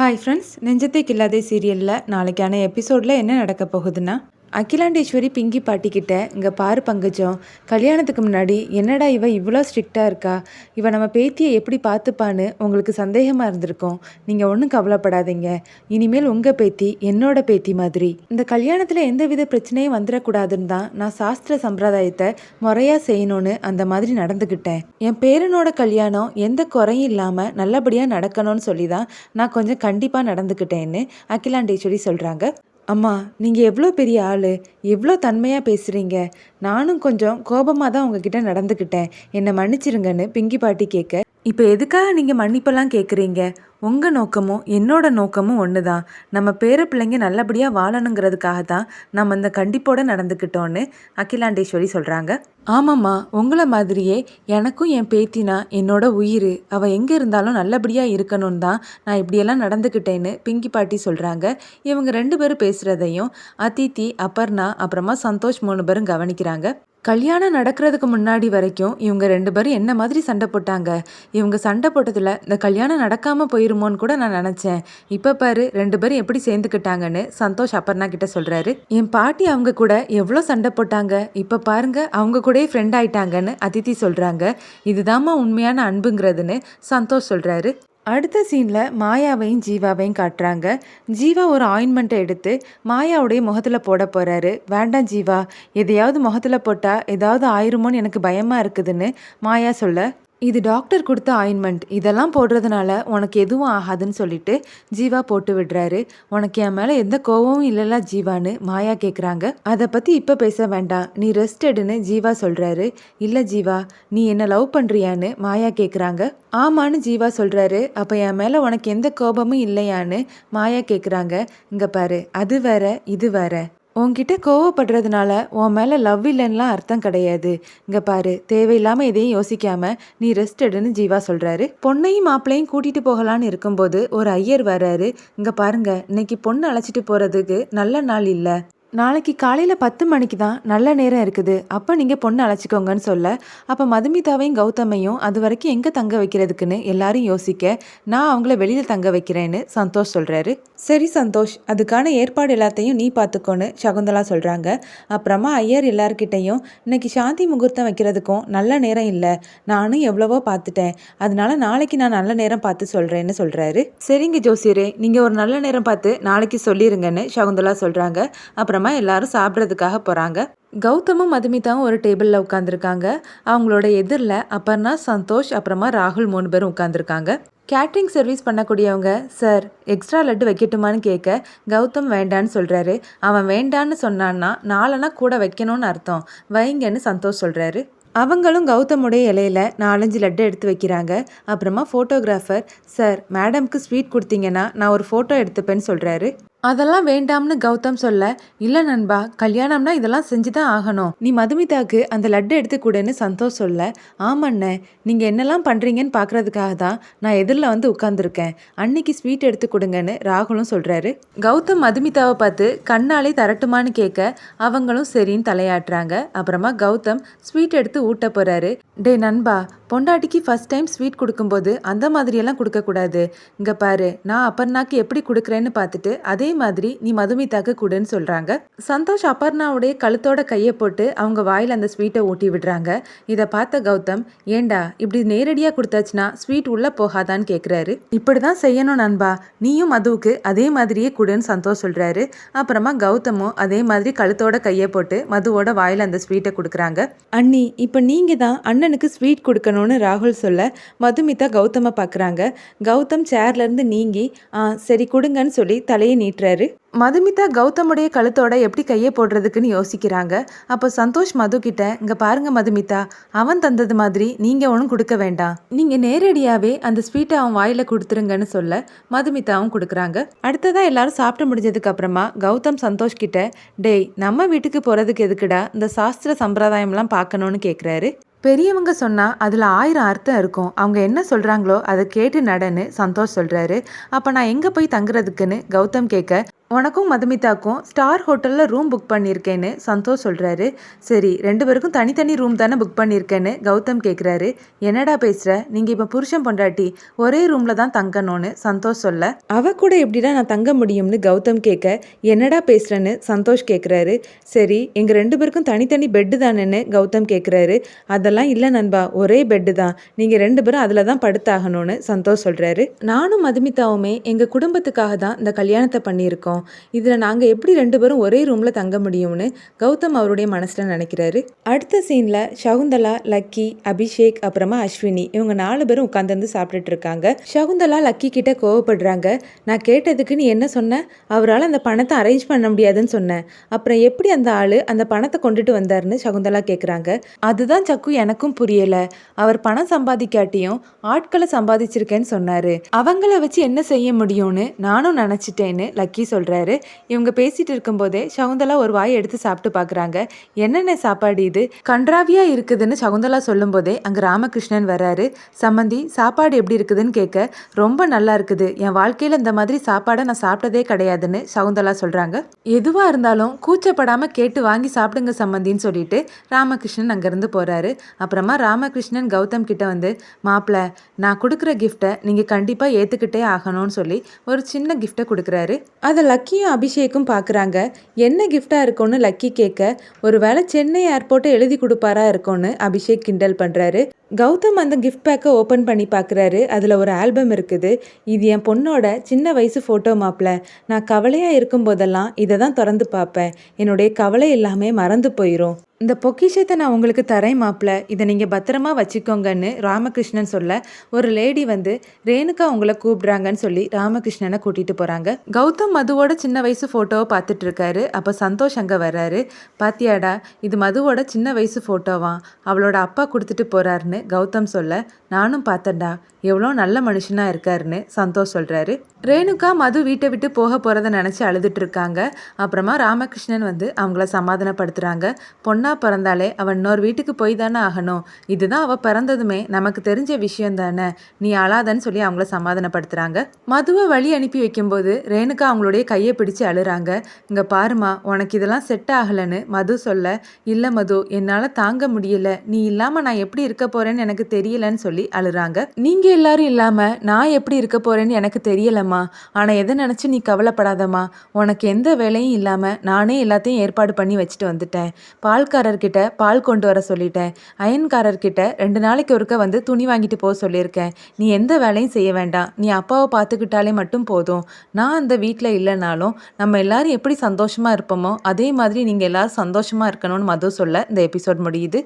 Hi friends நெஞ்சத்தை கில்லாதே சீரியலில் நாளைக்கான எபிசோடில் என்ன நடக்க போகுதுன்னா? அகிலாண்டேஸ்வரி பிங்கி பாட்டிக்கிட்ட இங்கே பாரு பங்கஜம் கல்யாணத்துக்கு முன்னாடி என்னடா இவ இவ்வளோ ஸ்ட்ரிக்டாக இருக்கா? இவ நம்ம பேத்தியை எப்படி பார்த்துப்பான்னு உங்களுக்கு சந்தேகமாக இருந்திருக்கும். நீங்கள் ஒன்றும் கவலைப்படாதீங்க. இனிமேல் உங்கள் பேத்தி என்னோட பேத்தி மாதிரி. இந்த கல்யாணத்தில் எந்தவித பிரச்சனையும் வந்துடக்கூடாதுன்னு தான் நான் சாஸ்திர சம்பிரதாயத்தை முறையாக செய்யணும்னு அந்த மாதிரி நடந்துக்கிட்டேன் என் பேரனோட கல்யாணம் எந்த குறையும் இல்லாமல் நல்லபடியாக நடக்கணும்னு சொல்லி தான் நான் கொஞ்சம் கண்டிப்பாக நடந்துக்கிட்டேன்னு அகிலாண்டேஸ்வரி சொல்கிறாங்க அம்மா நீங்கள் எவ்வளோ பெரிய ஆள் எவ்வளோ தன்மையாக பேசுகிறீங்க நானும் கொஞ்சம் கோபமாக தான் உங்ககிட்ட நடந்துக்கிட்டேன் என்னை மன்னிச்சிருங்கன்னு பிங்கி பாட்டி கேட்க இப்போ எதுக்காக நீங்கள் மன்னிப்பெல்லாம் கேட்குறீங்க உங்கள் நோக்கமும் என்னோட நோக்கமும் ஒன்று தான் நம்ம பேர பிள்ளைங்க நல்லபடியாக வாழணுங்கிறதுக்காக தான் நம்ம இந்த கண்டிப்போட நடந்துக்கிட்டோன்னு அகிலாண்டேஸ்வரி சொல்கிறாங்க ஆமாம்மா உங்களை மாதிரியே எனக்கும் என் பேத்தினா என்னோட உயிர் அவள் எங்கே இருந்தாலும் நல்லபடியாக இருக்கணும்னு தான் நான் இப்படியெல்லாம் நடந்துக்கிட்டேன்னு பிங்கி பாட்டி சொல்கிறாங்க இவங்க ரெண்டு பேரும் பேசுகிறதையும் அதித்தி அபர்ணா அப்புறமா சந்தோஷ் மூணு பேரும் கவனிக்கிறாங்க. கல்யாணம் நடக்கிறதுக்கு முன்னாடி வரைக்கும் இவங்க ரெண்டு பேரும் என்ன மாதிரி சண்டை போட்டாங்க? இவங்க சண்டை போட்டதில் இந்த கல்யாணம் நடக்காமல் போயிருமோன்னு கூட நான் நினச்சேன். இப்போ பாரு ரெண்டு பேரும் எப்படி சேர்ந்துக்கிட்டாங்கன்னு சந்தோஷ் அப்பர்னா கிட்ட சொல்கிறாரு என் பாட்டி அவங்க கூட எவ்வளோ சண்டை போட்டாங்க? இப்போ பாருங்க அவங்க கூடயே ஃப்ரெண்ட் ஆயிட்டாங்கன்னு அதித்தி சொல்கிறாங்க இதுதாம்மா உண்மையான அன்புங்கிறதுன்னு சந்தோஷ் சொல்கிறாரு அடுத்த சீனில் மாயாவையும் ஜீவாவையும் காட்டுறாங்க. ஜீவா ஒரு ஆயின்மெண்ட்டை எடுத்து மாயாவுடைய முகத்தில் போட போகிறாரு வேண்டாம் ஜீவா எதையாவது முகத்தில் போட்டால் ஏதாவது ஆயிருமோன்னு எனக்கு பயமாக இருக்குதுன்னு மாயா சொல்ல இது டாக்டர் கொடுத்த ஆயின்மெண்ட் இதெல்லாம் போடுறதுனால உனக்கு எதுவும் ஆகாதுன்னு சொல்லிட்டு ஜீவா போட்டு விடுறாரு. உனக்கு என் மேலே எந்த கோவமும் இல்லைல்ல ஜீவான்னு மாயா கேட்குறாங்க அதை பற்றி இப்போ பேச வேண்டாம். நீ ரெஸ்ட் எடுன்னு ஜீவா சொல்கிறாரு இல்லை ஜீவா நீ என்ன லவ் பண்ணுறியான்னு மாயா கேட்குறாங்க ஆமான்னு ஜீவா சொல்கிறாரு அப்போ என் மேலே உனக்கு எந்த கோபமும் இல்லையான்னு மாயா கேட்குறாங்க இங்கே பாரு அது வேற இது வேற. உன்கிட்ட கோவப்படுறதுனால உன் மேலே லவ் இல்லைன்னெலாம் அர்த்தம் கிடையாது. இங்கே பாரு தேவையில்லாமல் எதையும் யோசிக்காமல் நீ ரெஸ்ட் எடுன்னு ஜீவா சொல்கிறாரு பொண்ணையும் மாப்பிள்ளையும் கூட்டிகிட்டு போகலான்னு இருக்கும்போது ஒரு ஐயர் வர்றாரு. இங்கே பாருங்க இன்னைக்கு பொண்ணு அழைச்சிட்டு போகிறதுக்கு நல்ல நாள் இல்லை. நாளைக்கு காலையில் பத்து மணிக்கு தான் நல்ல நேரம் இருக்குது. அப்போ நீங்கள் பொண்ணு அழைச்சிக்கோங்கன்னு சொல்ல அப்போ மதுமிதாவையும் கௌதமையும் அது வரைக்கும் எங்கே தங்க வைக்கிறதுக்குன்னு எல்லாரும் யோசிக்க நான் அவங்கள வெளியில் தங்க வைக்கிறேன்னு சந்தோஷ் சொல்கிறாரு சரி சந்தோஷ் அதுக்கான ஏற்பாடு எல்லாத்தையும் நீ பார்த்துக்கோன்னு சகுந்தலா சொல்கிறாங்க அப்புறமா ஐயர் எல்லார்கிட்டையும் இன்னைக்கு சாந்தி முகூர்த்தம் வைக்கிறதுக்கும் நல்ல நேரம் இல்லை நானும் எவ்வளவோ பார்த்துட்டேன். அதனால நாளைக்கு நான் நல்ல நேரம் பார்த்து சொல்கிறேன்னு சொல்கிறாரு சரிங்க ஜோசியரே நீங்கள் ஒரு நல்ல நேரம் பார்த்து நாளைக்கு சொல்லிடுங்கன்னு சகுந்தலா சொல்கிறாங்க அப்புறம் எல்லாரும் சாப்பிட்றதுக்காக போகிறாங்க கௌதமும் மதுமிதாவும் ஒரு டேபிளில் உட்காந்துருக்காங்க அவங்களோட எதிரில் அப்பர்னா சந்தோஷ் அப்புறமா ராகுல் மூணு பேரும் உட்காந்துருக்காங்க கேட்ரிங் சர்வீஸ் பண்ணக்கூடியவங்க சார் எக்ஸ்ட்ரா லட்டு வைக்கட்டுமான்னு கேட்க கௌதம் வேண்டான்னு சொல்கிறாரு அவன் வேண்டான்னு சொன்னான்னா நாலனா கூட வைக்கணும்னு அர்த்தம். வைங்கன்னு சந்தோஷ் சொல்கிறாரு அவங்களும் கௌதமுடைய இலையில நாலஞ்சு லட்டு எடுத்து வைக்கிறாங்க. அப்புறமா ஃபோட்டோகிராஃபர் சார் மேடம்க்கு ஸ்வீட் கொடுத்தீங்கன்னா நான் ஒரு ஃபோட்டோ எடுத்துப்பேன்னு சொல்கிறாரு அதெல்லாம் வேண்டாம்னு கௌதம் சொல்ல இல்லை நண்பா கல்யாணம்னா இதெல்லாம் செஞ்சு தான் ஆகணும். நீ மதுமிதாக்கு அந்த லட்டு எடுத்து கொடுன்னு சந்தோஷ் சொல்ல ஆமாண்ணே நீங்கள் என்னெல்லாம் பண்ணுறீங்கன்னு பார்க்கறதுக்காக தான் நான் எதிரில் வந்து உட்காந்துருக்கேன் அன்னைக்கு ஸ்வீட் எடுத்து கொடுங்கன்னு ராகுலும் சொல்கிறாரு கௌதம் மதுமிதாவை பார்த்து கண்ணாலே தரட்டுமான்னு கேட்க அவங்களும் சரின்னு தலையாட்டுறாங்க. அப்புறமா கௌதம் ஸ்வீட் எடுத்து ஊட்ட போகிறாரு டே நண்பா பொண்டாட்டிக்கு ஃபஸ்ட் டைம் ஸ்வீட் கொடுக்கும்போது அந்த மாதிரியெல்லாம் கொடுக்கக்கூடாது. இங்கே பாரு நான் அப்பர்ணாக்கு எப்படி கொடுக்குறேன்னு பார்த்துட்டு அதே மாதிரி நீ மதுமிதாக்கு கொடுன்னு சொல்கிறாங்க சந்தோஷ் அப்பர்ணாவுடைய கழுத்தோட கையை போட்டு அவங்க வாயில் அந்த ஸ்வீட்டை ஊட்டி விடுறாங்க. இதை பார்த்த கௌதம் ஏண்டா இப்படி நேரடியாக கொடுத்தாச்சுன்னா ஸ்வீட் உள்ளே போகாதான்னு கேட்குறாரு இப்படி தான் செய்யணும் நண்பா நீயும் மதுவுக்கு அதே மாதிரியே கொடுன்னு சந்தோஷ் சொல்கிறாரு அப்புறமா கௌதமும் அதே மாதிரி கழுத்தோட கையை போட்டு மதுவோட வாயில் அந்த ஸ்வீட்டை கொடுக்குறாங்க. அண்ணி இப்போ நீங்கள் தான் அண்ணனுக்கு ஸ்வீட் கொடுக்கணும். பண்ணணும்னு ராகுல் சொல்ல மதுமிதா கௌதமை பார்க்குறாங்க கௌதம் சேர்லேருந்து நீங்கி ஆ சரி கொடுங்கன்னு சொல்லி தலையை நீட்டுறாரு. மதுமிதா கௌதமுடைய கழுத்தோட எப்படி கையை போடுறதுக்குன்னு யோசிக்கிறாங்க. அப்போ சந்தோஷ் மது கிட்ட இங்க பாருங்க மதுமிதா அவன் தந்தது மாதிரி நீங்க ஒன்றும் கொடுக்க வேண்டாம். நீங்க நேரடியாவே அந்த ஸ்வீட்டை அவன் வாயில கொடுத்துருங்கன்னு சொல்ல மதுமிதாவும் கொடுக்குறாங்க. அடுத்ததாக எல்லாரும் சாப்பிட்டு முடிஞ்சதுக்கு அப்புறமா கௌதம் சந்தோஷ் கிட்ட டேய் நம்ம வீட்டுக்கு போறதுக்கு எதுக்குடா இந்த சாஸ்திர சம்பிரதாயம்லாம் பார்க்கணும்னு கேட்குறாரு பெரியவங்க சொன்னால் அதில் ஆயிரம் அர்த்தம் இருக்கும். அவங்க என்ன சொல்கிறாங்களோ அதை கேட்டு நடன்னு சந்தோஷ் சொல்கிறாரு அப்போ நான் எங்கே போய் தங்குறதுக்குன்னு கௌதம் கேட்க உனக்கும் மதுமிதாக்கும் ஸ்டார் ஹோட்டலில் ரூம் புக் பண்ணியிருக்கேன்னு சந்தோஷ் சொல்கிறாரு சரி ரெண்டு பேருக்கும் தனித்தனி ரூம் தானே புக் பண்ணியிருக்கேன்னு கௌதம் கேட்குறாரு. என்னடா பேசுகிற நீங்கள் இப்போ புருஷன் பொண்டாட்டி ஒரே ரூமில் தான் தங்கணும்னு சந்தோஷ் சொல்ல அவ கூட எப்படிடா நான் தங்க முடியும்னு கௌதம் கேட்க என்னடா பேசுகிறேன்னு சந்தோஷ் கேட்குறாரு. சரி எங்கள் ரெண்டு பேருக்கும் தனித்தனி பெட்டு தானேன்னு கௌதம் கேட்குறாரு. அதை அதெல்லாம் இல்லை நண்பா ஒரே பெட்டு தான். நீங்கள் ரெண்டு பேரும் அதில் தான் படுத்தாகணும்னு சந்தோஷ் சொல்கிறாரு நானும் மதுமிதாவுமே எங்கள் குடும்பத்துக்காக தான் இந்த கல்யாணத்தை பண்ணியிருக்கோம். இதில் நாங்கள் எப்படி ரெண்டு பேரும் ஒரே ரூமில் தங்க முடியும்னு கௌதம் அவருடைய மனசில் நினைக்கிறாரு. அடுத்த சீனில் சகுந்தலா லக்கி அபிஷேக் அப்புறமா அஸ்வினி இவங்க நாலு பேரும் உட்காந்துருந்து சாப்பிட்டுட்டு இருக்காங்க. சகுந்தலா லக்கி கிட்ட கோவப்படுறாங்க. நான் கேட்டதுக்கு நீ என்ன சொன்ன? அவரால் அந்த பணத்தை அரேஞ்ச் பண்ண முடியாதுன்னு சொன்னேன் அப்புறம் எப்படி அந்த ஆள் அந்த பணத்தை கொண்டுட்டு வந்தாருன்னு சகுந்தலா கேட்குறாங்க அதுதான் சக்கு எனக்கும் புரியலை. அவர் பணம் சம்பாதிக்காட்டியும் ஆட்களை சம்பாதிச்சிருக்கேன்னு சொன்னார். அவங்கள வச்சு என்ன செய்ய முடியும்னு நானும் நினச்சிட்டேன்னு லக்கி சொல்கிறாரு இவங்க பேசிட்டு இருக்கும்போதே சகுந்தலா ஒரு வாய் எடுத்து சாப்பிட்டு பார்க்குறாங்க என்னென்ன சாப்பாடு இது? கன்றாவியா இருக்குதுன்னு சகுந்தலா சொல்லும்போதே அங்கே ராமகிருஷ்ணன் வர்றாரு. சம்மந்தி சாப்பாடு எப்படி இருக்குதுன்னு கேட்க ரொம்ப நல்லா இருக்குது. என் வாழ்க்கையில் இந்த மாதிரி சாப்பாடை நான் சாப்பிட்டதே கிடையாதுன்னு சகுந்தலா சொல்கிறாங்க எதுவாக இருந்தாலும் கூச்சப்படாமல் கேட்டு வாங்கி சாப்பிடுங்க சம்மந்தின்னு சொல்லிட்டு ராமகிருஷ்ணன் அங்கேருந்து போகிறாரு அப்புறமா ராமகிருஷ்ணன் கௌதம் கிட்ட வந்து மாப்பிள்ள நான் கொடுக்குற கிஃப்ட்டை நீங்கள் கண்டிப்பாக ஏற்றுக்கிட்டே ஆகணும்னு சொல்லி ஒரு சின்ன கிஃப்ட்டை கொடுக்குறாரு. அதை லக்கியும் அபிஷேக்கும் பார்க்குறாங்க என்ன கிஃப்டாக இருக்கும்னு லக்கி கேட்க ஒரு வேளை சென்னை ஏர்போர்ட்டை எழுதி கொடுப்பாரா இருக்கும்னு அபிஷேக் கிண்டல் பண்ணுறாரு கௌதம் அந்த கிஃப்ட் பேக்கை ஓப்பன் பண்ணி பார்க்குறாரு அதில் ஒரு ஆல்பம் இருக்குது. இது என் பொண்ணோட சின்ன வயசு ஃபோட்டோ மாப்பிள்ள நான் கவலையாக இருக்கும் போதெல்லாம் இதை தான் திறந்து பார்ப்பேன். என்னுடைய கவலை எல்லாமே மறந்து போயிடும் இந்த பொக்கிஷத்தை நான் உங்களுக்கு தரேன் மாப்பிள்ள இதை நீங்கள் பத்திரமா வச்சுக்கோங்கன்னு ராமகிருஷ்ணன் சொல்ல ஒரு லேடி வந்து ரேணுகா உங்களை கூப்பிடுறாங்கன்னு சொல்லி ராமகிருஷ்ணனை கூட்டிகிட்டு போகிறாங்க கௌதம் மதுவோட சின்ன வயசு ஃபோட்டோவை பார்த்துட்டு இருக்காரு. அப்போ சந்தோஷ் அங்கே வர்றாரு. பாத்தியாடா இது மதுவோட சின்ன வயசு ஃபோட்டோவா அவளோட அப்பா கொடுத்துட்டு போகிறாருன்னு கௌதம் சொல்ல நானும் பார்த்தேன்டா எவ்வளோ நல்ல மனுஷனாக இருக்காருன்னு சந்தோஷ் சொல்கிறாரு ரேணுகா மது வீட்டை விட்டு போக போகிறத நினச்சி அழுதுட்டு இருக்காங்க. அப்புறமா ராமகிருஷ்ணன் வந்து அவங்கள சமாதானப்படுத்துகிறாங்க பொண்ணா பிறந்தாலே அவன் இன்னொரு வீட்டுக்கு போய் தானே ஆகணும். இதுதான் அவள் பிறந்ததுமே. நமக்கு தெரிஞ்ச விஷயம் தானே. நீ அழாதன்னு சொல்லி அவங்கள சமாதானப்படுத்துகிறாங்க மதுவை வழி அனுப்பி வைக்கும்போது ரேணுகா அவங்களுடைய கையை பிடிச்சு அழுறாங்க. இங்கே பாருமா உனக்கு இதெல்லாம் செட் ஆகலைன்னு மது சொல்ல இல்லை மது என்னால் தாங்க முடியல. நீ இல்லாமல் நான் எப்படி இருக்க போகிறேன்னு எனக்கு தெரியலன்னு சொல்லி அழுறாங்க. நீங்கள் எல்லாரும் இல்லாமல் நான் எப்படி இருக்க போகிறேன்னு எனக்கு தெரியலம்மா. ஆனால் எதை நினச்சி நீ கவலைப்படாதம்மா. உனக்கு எந்த வேலையும் இல்லாமல் நானே எல்லாத்தையும் ஏற்பாடு பண்ணி வச்சுட்டு வந்துட்டேன். பால்கா பால்காரர்கிட்ட பால் கொண்டு வர சொல்லிட்டேன். அயன்காரர்கிட்ட ரெண்டு நாளைக்கு ஒருக்க வந்து துணி வாங்கிட்டு போக சொல்லியிருக்கேன். நீ எந்த வேலையும் செய்ய வேண்டாம். நீ அப்பாவை பார்த்துக்கிட்டாலே மட்டும் போதும். நான் அந்த வீட்டில் இல்லைனாலும் நம்ம எல்லாரும் எப்படி சந்தோஷமாக இருப்போமோ அதே மாதிரி நீங்கள் எல்லாரும் சந்தோஷமாக இருக்கணும்னு மது சொல்ல இந்த எபிசோட் முடியுது.